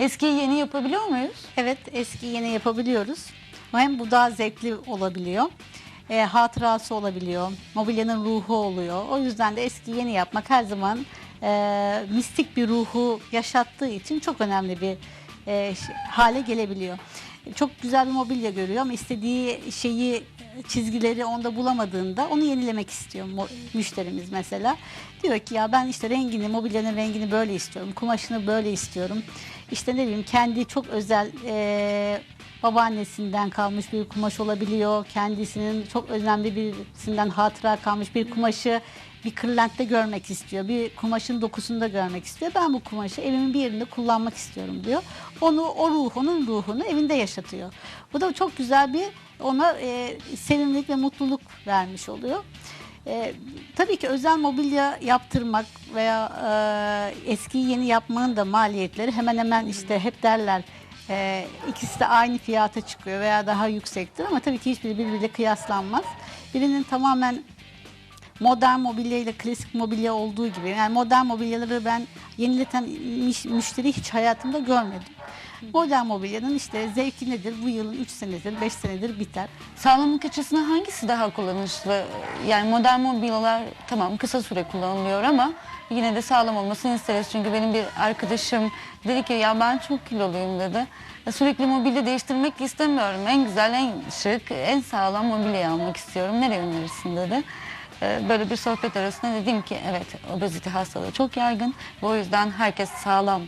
Eskiyi yeni yapabiliyor muyuz? Evet eski yeni yapabiliyoruz. Hem bu daha zevkli olabiliyor. E, hatırası olabiliyor. Mobilyanın ruhu oluyor. O yüzden de eski yeni yapmak her zaman e, mistik bir ruhu yaşattığı için çok önemli bir e, hale gelebiliyor. Çok güzel bir mobilya görüyor ama istediği şeyi çizgileri onda bulamadığında onu yenilemek istiyor müşterimiz mesela. Diyor ki ya ben işte rengini, mobilyanın rengini böyle istiyorum, kumaşını böyle istiyorum. İşte ne bileyim kendi çok özel e, babaannesinden kalmış bir kumaş olabiliyor. Kendisinin çok önemli birisinden hatıra kalmış bir kumaşı bir kırlentte görmek istiyor. Bir kumaşın dokusunda görmek istiyor. Ben bu kumaşı evimin bir yerinde kullanmak istiyorum diyor. Onu o ruh, onun ruhunu evinde yaşatıyor. Bu da çok güzel bir ona e, sevimlilik ve mutluluk vermiş oluyor. E, tabii ki özel mobilya yaptırmak veya e, eskiyi yeni yapmanın da maliyetleri hemen hemen işte hep derler e, ikisi de aynı fiyata çıkıyor veya daha yüksektir ama tabii ki hiçbiri birbiriyle kıyaslanmaz. Birinin tamamen modern mobilya ile klasik mobilya olduğu gibi yani modern mobilyaları ben yenileten müş- müşteri hiç hayatımda görmedim. Modern mobilyanın işte zevki nedir? Bu yılın 3 senedir, 5 senedir biter. Sağlamlık açısından hangisi daha kullanışlı? Yani modern mobilyalar tamam kısa süre kullanılıyor ama yine de sağlam olmasını isteriz. Çünkü benim bir arkadaşım dedi ki ya ben çok kiloluyum dedi. Sürekli mobilya değiştirmek istemiyorum. En güzel, en şık, en sağlam mobilya almak istiyorum. Nereye önerirsin dedi. Ee, Böyle bir sohbet arasında dedim ki evet obezite hastalığı çok yaygın. Bu yüzden herkes sağlam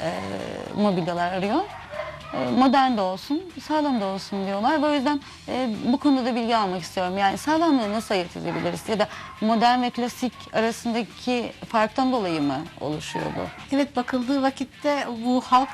e, mobilyalar arıyor. E, modern de olsun, sağlam da olsun diyorlar. O yüzden e, bu konuda da bilgi almak istiyorum. Yani sağlamlığı nasıl ayırt edebiliriz? Ya da modern ve klasik arasındaki farktan dolayı mı oluşuyor bu? Evet bakıldığı vakitte bu halk